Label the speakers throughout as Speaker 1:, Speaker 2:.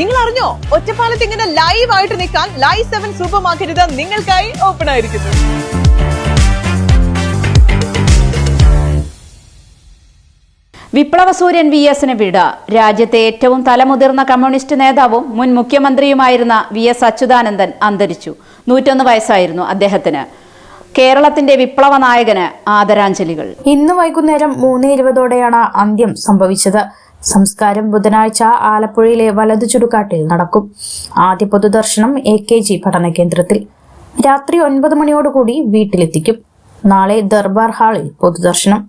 Speaker 1: നിങ്ങൾ അറിഞ്ഞോ ഒറ്റപ്പാലത്ത് ഇങ്ങനെ ലൈവ് ആയിട്ട് നിൽക്കാൻ ലൈവ് സെവൻ സൂപ്പർ മാർക്കറ്റ് നിങ്ങൾക്കായി ഓപ്പൺ ആയിരിക്കുന്നു.
Speaker 2: വിപ്ലവ സൂര്യൻ വി എസിന് വിട. രാജ്യത്തെ ഏറ്റവും തലമുതിർന്ന കമ്മ്യൂണിസ്റ്റ് നേതാവും മുൻ മുഖ്യമന്ത്രിയുമായിരുന്ന വി എസ് അച്യുതാനന്ദൻ അന്തരിച്ചു. നൂറ്റൊന്ന് വയസ്സായിരുന്നു അദ്ദേഹത്തിന്. കേരളത്തിന്റെ വിപ്ലവ നായകന് ആദരാഞ്ജലികൾ.
Speaker 3: ഇന്ന് വൈകുന്നേരം മൂന്ന് ഇരുപതോടെയാണ് അന്ത്യം സംഭവിച്ചത്. സംസ്കാരം ബുധനാഴ്ച ആലപ്പുഴയിലെ വലതു ചുടുകാട്ടിൽ നടക്കും. ആദ്യ പൊതുദർശനം എ കെ ജി പഠന കേന്ദ്രത്തിൽ രാത്രി ഒൻപത് മണിയോടുകൂടി വീട്ടിലെത്തിക്കും. നാളെ ദർബാർ ഹാളിൽ പൊതുദർശനം.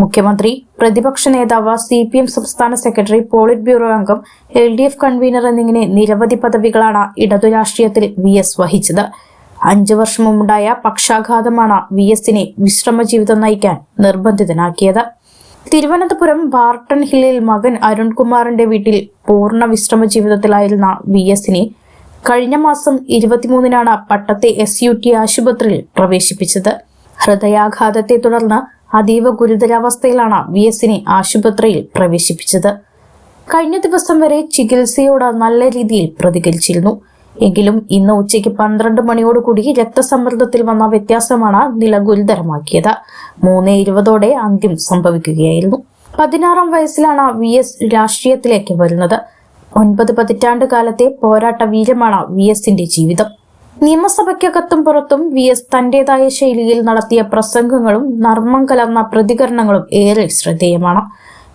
Speaker 3: മുഖ്യമന്ത്രി പ്രതിപക്ഷ നേതാവ് സി പി എം സംസ്ഥാന സെക്രട്ടറി പോളിറ്റ് ബ്യൂറോ അംഗം എൽ ഡി എഫ് കൺവീനർ എന്നിങ്ങനെ നിരവധി പദവികളാണ് ഇടതു രാഷ്ട്രീയത്തിൽ വി എസ് വഹിച്ചത്. അഞ്ചു വർഷം മുമ്പുണ്ടായ പക്ഷാഘാതമാണ് വി എസിനെ വിശ്രമ ജീവിതം നയിക്കാൻ നിർബന്ധിതനാക്കിയത്. തിരുവനന്തപുരം ബാർട്ടൺ ഹില്ലിൽ മകൻ അരുൺകുമാറിന്റെ വീട്ടിൽ പൂർണ വിശ്രമ ജീവിതത്തിലായിരുന്ന വി എസിനെ കഴിഞ്ഞ മാസം ഇരുപത്തിമൂന്നിനാണ് പട്ടത്തെ എസ് യു ടി ആശുപത്രിയിൽ പ്രവേശിപ്പിച്ചത്. ഹൃദയാഘാതത്തെ തുടർന്ന് അതീവ ഗുരുതരാവസ്ഥയിലാണ് വി എസിനെ ആശുപത്രിയിൽ പ്രവേശിപ്പിച്ചത്. കഴിഞ്ഞ ദിവസം വരെ ചികിത്സയോട് നല്ല രീതിയിൽ പ്രതികരിച്ചിരുന്നു. എങ്കിലും ഇന്ന് ഉച്ചയ്ക്ക് പന്ത്രണ്ട് മണിയോടുകൂടി രക്തസമ്മർദ്ദത്തിൽ വന്ന വ്യത്യാസമാണ് നില ഗുരുതരമാക്കിയത്. മൂന്ന് ഇരുപതോടെ അന്ത്യം സംഭവിക്കുകയായിരുന്നു. പതിനാറാം വയസ്സിലാണ് വി എസ് രാഷ്ട്രീയത്തിലേക്ക് വരുന്നത്. ഒൻപത് പതിറ്റാണ്ട് കാലത്തെ പോരാട്ട വീരമാണ് വി എസിന്റെ ജീവിതം. നിയമസഭയ്ക്കകത്തും പുറത്തും വി എസ് തന്റേതായ ശൈലിയിൽ നടത്തിയ പ്രസംഗങ്ങളും നർമ്മം കലർന്ന പ്രതികരണങ്ങളും ഏറെ ശ്രദ്ധേയമാണ്.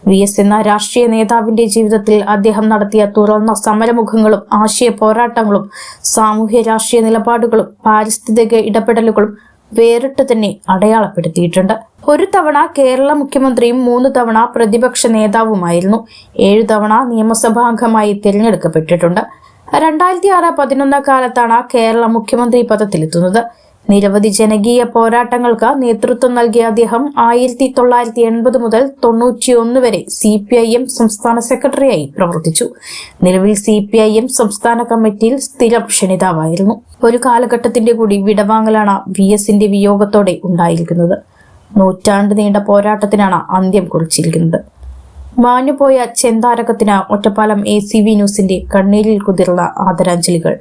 Speaker 3: വി എസ് എന്ന രാഷ്ട്രീയ നേതാവിന്റെ ജീവിതത്തിൽ അദ്ദേഹം നടത്തിയ തുറന്ന സമരമുഖങ്ങളും ആശയ പോരാട്ടങ്ങളും സാമൂഹ്യ രാഷ്ട്രീയ നിലപാടുകളും പാരിസ്ഥിതിക ഇടപെടലുകളും വേറിട്ട് തന്നെ അടയാളപ്പെടുത്തിയിട്ടുണ്ട്. ഒരു തവണ കേരള മുഖ്യമന്ത്രിയും മൂന്ന് തവണ പ്രതിപക്ഷ നേതാവുമായിരുന്നു. ഏഴു തവണ നിയമസഭാംഗമായി തിരഞ്ഞെടുക്കപ്പെട്ടിട്ടുണ്ട്. രണ്ടായിരത്തി ആറ് പതിനൊന്ന് കാലത്താണ് കേരള മുഖ്യമന്ത്രി പദത്തിലെത്തുന്നത്. നിരവധി ജനകീയ പോരാട്ടങ്ങൾക്ക് നേതൃത്വം നൽകിയ അദ്ദേഹം ആയിരത്തി തൊള്ളായിരത്തി എൺപത് മുതൽ തൊണ്ണൂറ്റിയൊന്ന് വരെ സി പി ഐ എം സംസ്ഥാന സെക്രട്ടറിയായി പ്രവർത്തിച്ചു. നിലവിൽ സി പി ഐ എം സംസ്ഥാന കമ്മിറ്റിയിൽ സ്ഥിരം ക്ഷണിതാവായിരുന്നു. ഒരു കാലഘട്ടത്തിന്റെ കൂടി വിടവാങ്ങലാണ് വി എസിന്റെ വിയോഗത്തോടെ ഉണ്ടായിരിക്കുന്നത്. നൂറ്റാണ്ട് നീണ്ട പോരാട്ടത്തിനാണ് അന്ത്യം കുറിച്ചിരിക്കുന്നത്. മാഞ്ഞുപോയ ചെന്താരകത്തിന് ഒറ്റപ്പാലം എ സി വി ന്യൂസിന്റെ കണ്ണീരിൽ കുതിർന്ന ആദരാഞ്ജലികൾ.